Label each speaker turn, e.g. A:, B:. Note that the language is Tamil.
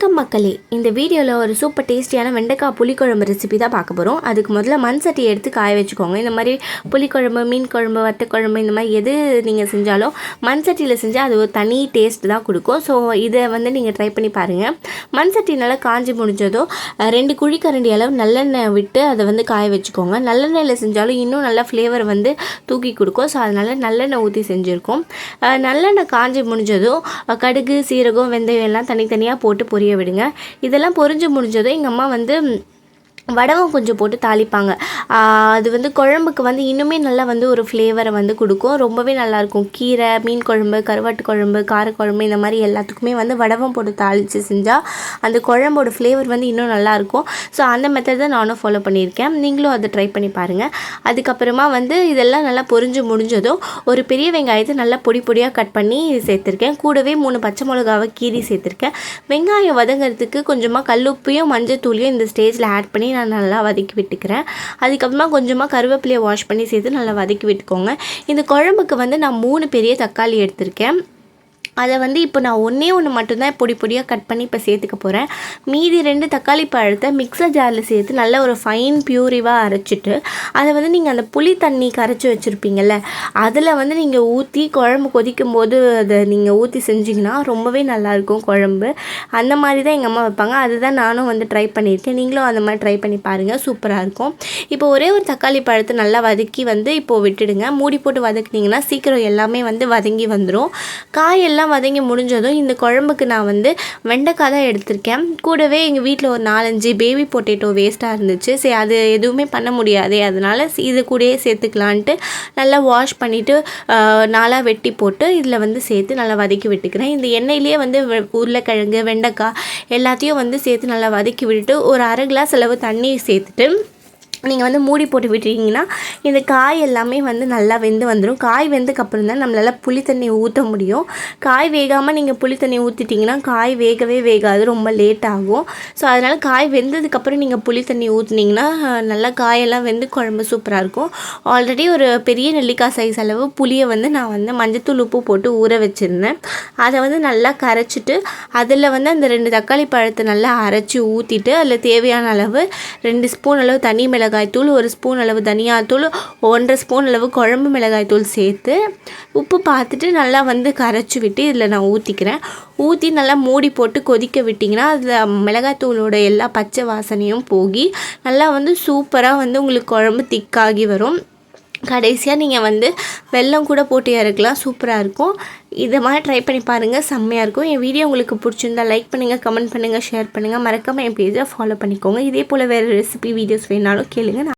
A: வணக்கம் மக்களே. இந்த வீடியோவில் ஒரு சூப்பர் டேஸ்டியான வெண்டைக்காய் புளிக்குழம்பு ரெசிபி தான் பார்க்க போகிறோம் அதுக்கு முதல்ல மண் சட்டி எடுத்து காய வச்சுக்கோங்க. இந்த மாதிரி புளிக்குழம்பு மீன் குழம்பு வட்டக்குழம்பு இந்த மாதிரி எது நீங்கள் செஞ்சாலும் மண் சட்டியில் செஞ்சால் அது ஒரு தனி டேஸ்ட் தான் கொடுக்கும். ஸோ இதை வந்து நீங்கள் ட்ரை பண்ணி பாருங்கள் மண் சட்டி நல்லா காஞ்சி முடிஞ்சதோ ரெண்டு குழிக்கரண்டி அளவு நல்லெண்ணெய் விட்டு அதை வந்து காய வச்சுக்கோங்க. நல்லெண்ணெயில் செஞ்சாலும் இன்னும் நல்லா ஃப்ளேவர் வந்து தூக்கி கொடுக்கும். ஸோ அதனால் நல்லெண்ணெய் ஊற்றி செஞ்சுருக்கோம். நல்லெண்ணெய் காஞ்சி முடிஞ்சதும் கடுகு சீரகம் வெந்தயம் எல்லாம் தனித்தனியாக போட்டு பொரிய விடுங்க. இதெல்லாம் பொரிஞ்சு முடிஞ்சதும் எங்கள் அம்மா வந்து வடகம் கொஞ்சம் போட்டு தாளிப்பாங்க. அது வந்து குழம்புக்கு வந்து இன்னுமே நல்லா வந்து ஒரு ஃப்ளேவரை வந்து கொடுக்கும். ரொம்பவே நல்லாயிருக்கும் கீரை மீன் குழம்பு கருவாட்டு குழம்பு காரக்குழம்பு இந்த மாதிரி எல்லாத்துக்குமே வந்து வடகம் போட்டு தாளித்து செஞ்சால் அந்த குழம்போட ஃப்ளேவர் வந்து இன்னும் நல்லாயிருக்கும் ஸோ அந்த மெத்தட் தான் நானும் ஃபாலோ பண்ணியிருக்கேன். நீங்களும் அதை ட்ரை பண்ணி பாருங்கள் அதுக்கப்புறமா வந்து இதெல்லாம் நல்லா பொரிஞ்சு முடிஞ்சதும் ஒரு பெரிய வெங்காயத்தை நல்லா பொடி பொடியாக கட் பண்ணி சேர்த்துருக்கேன். கூடவே மூணு பச்சை மிளகாவை கீரி சேர்த்துருக்கேன். வெங்காயம் வதங்கிறதுக்கு கொஞ்சமாக கல்லுப்பையும் மஞ்சள் தூளையும் இந்த ஸ்டேஜில் ஆட் பண்ணி நான் நல்லா வதக்கி விட்டுக்கிறேன். அதுக்கப்புறமா கொஞ்சமாக கருவேப்பிலையை வாஷ் பண்ணி சேர்த்து நல்லா வதக்கி விட்டுக்கோங்க. இந்த குழம்புக்கு வந்து நான் மூணு பெரிய தக்காளி எடுத்திருக்கேன். அதை வந்து இப்போ நான் ஒன்றே ஒன்று மட்டும்தான் பொடி பொடியாக கட் பண்ணி இப்போ சேர்த்துக்க போகிறேன் மீதி ரெண்டு தக்காளி பழத்தை மிக்சர் ஜாரில் சேர்த்து நல்ல ஒரு ஃபைன் பியூரிவாக அரைச்சிட்டு அதை வந்து நீங்கள் அந்த புளி தண்ணி கரைச்சி வச்சுருப்பீங்கள்ல அதில் வந்து நீங்கள் ஊற்றி குழம்பு கொதிக்கும் போது அதை நீங்கள் ஊற்றி செஞ்சிங்கன்னா ரொம்பவே நல்லாயிருக்கும் குழம்பு. அந்த மாதிரி தான் எங்கள் அம்மா வைப்பாங்க. அதுதான் நானும் வந்து ட்ரை பண்ணியிருக்கேன். நீங்களும் அந்த மாதிரி ட்ரை பண்ணி பாருங்கள் சூப்பராக இருக்கும். இப்போ ஒரே ஒரு தக்காளி பழத்தை நல்லா வதக்கி வந்து இப்போது விட்டுடுங்க. மூடி போட்டு வதக்குனிங்கன்னா சீக்கிரம் எல்லாமே வந்து வதங்கி வந்துடும் காயெல்லாம் வதங்கி முடிஞ்சதும் இந்த குழம்புக்கு நான் வந்து வெண்டைக்காய் தான் எடுத்திருக்கேன். கூடவே எங்கள் வீட்டில் ஒரு நாலஞ்சு பேபி பொட்டேட்டோ வேஸ்ட்டாக இருந்துச்சு. சரி அது எதுவுமே பண்ண முடியாது அதனால் இது கூடயே சேர்த்துக்கலான்ட்டு நல்லா வாஷ் பண்ணிவிட்டு நாளாக வெட்டி போட்டு இதில் வந்து சேர்த்து நல்லா வதக்கி விட்டுக்கிறேன். இந்த எண்ணெயிலேயே வந்து உருளைக்கிழங்கு வெண்டைக்காய் எல்லாத்தையும் வந்து சேர்த்து நல்லா வதக்கி விட்டுட்டு ஒரு அரை கிளாஸ் அளவு தண்ணி சேர்த்துட்டு நீங்கள் வந்து மூடி போட்டு விட்டுருக்கீங்கன்னா இந்த காய் எல்லாமே வந்து நல்லா வெந்து வந்துடும் காய் வெந்ததுக்கப்புறம் தான் நம்மளால் புளி தண்ணி ஊற்ற முடியும். காய் வேகாமல் நீங்கள் புளி தண்ணி ஊற்றிட்டிங்கன்னா காய் வேகவே வேகாது. ரொம்ப லேட் ஆகும். ஸோ அதனால் காய் வெந்ததுக்கப்புறம் நீங்கள் புளி தண்ணி ஊற்றுனீங்கன்னா நல்லா காயெல்லாம் வெந்து குழம்பு சூப்பராக இருக்கும். ஆல்ரெடி ஒரு பெரிய நெல்லிக்காய் சைஸ் அளவு புளியை வந்து நான் வந்து மஞ்சத்தூள் உப்பு போட்டு ஊற வச்சுருந்தேன். அதை வந்து நல்லா கரைச்சிட்டு அதில் வந்து அந்த ரெண்டு தக்காளி பழத்தை நல்லா அரைச்சி ஊற்றிட்டு அதில் தேவையான அளவு ரெண்டு ஸ்பூன் அளவு தனி மிளகாய் தூள் ஒரு ஸ்பூன் அளவு தனியாத்தூள் ஒன்றரை ஸ்பூன் அளவு குழம்பு மிளகாய் தூள் சேர்த்து உப்பு பார்த்துட்டு நல்லா வந்து கரைச்சி விட்டு இதில் நான் ஊற்றிக்கிறேன் ஊற்றி நல்லா மூடி போட்டு கொதிக்க விட்டிங்கன்னா அதில் மிளகாய்த்தூளோட எல்லா பச்சை வாசனையும் போகி நல்லா வந்து சூப்பராக வந்து உங்களுக்கு குழம்பு திக்காகி வரும். கடைசியாக நீங்கள் வந்து வெல்லம் கூட போட்டு இறக்கலாம். சூப்பராக இருக்கும். இதை மாதிரி ட்ரை பண்ணி பாருங்கள் செம்மையாக இருக்கும். என் வீடியோ உங்களுக்கு பிடிச்சிருந்தா லைக் பண்ணுங்கள் கமெண்ட் பண்ணுங்கள் ஷேர் பண்ணுங்கள் மறக்காமல் என் பேஜை ஃபாலோ பண்ணிக்கோங்க. இதே போல் வேறு ரெசிபி வீடியோஸ் வேணாலும் கேளுங்கள் நான்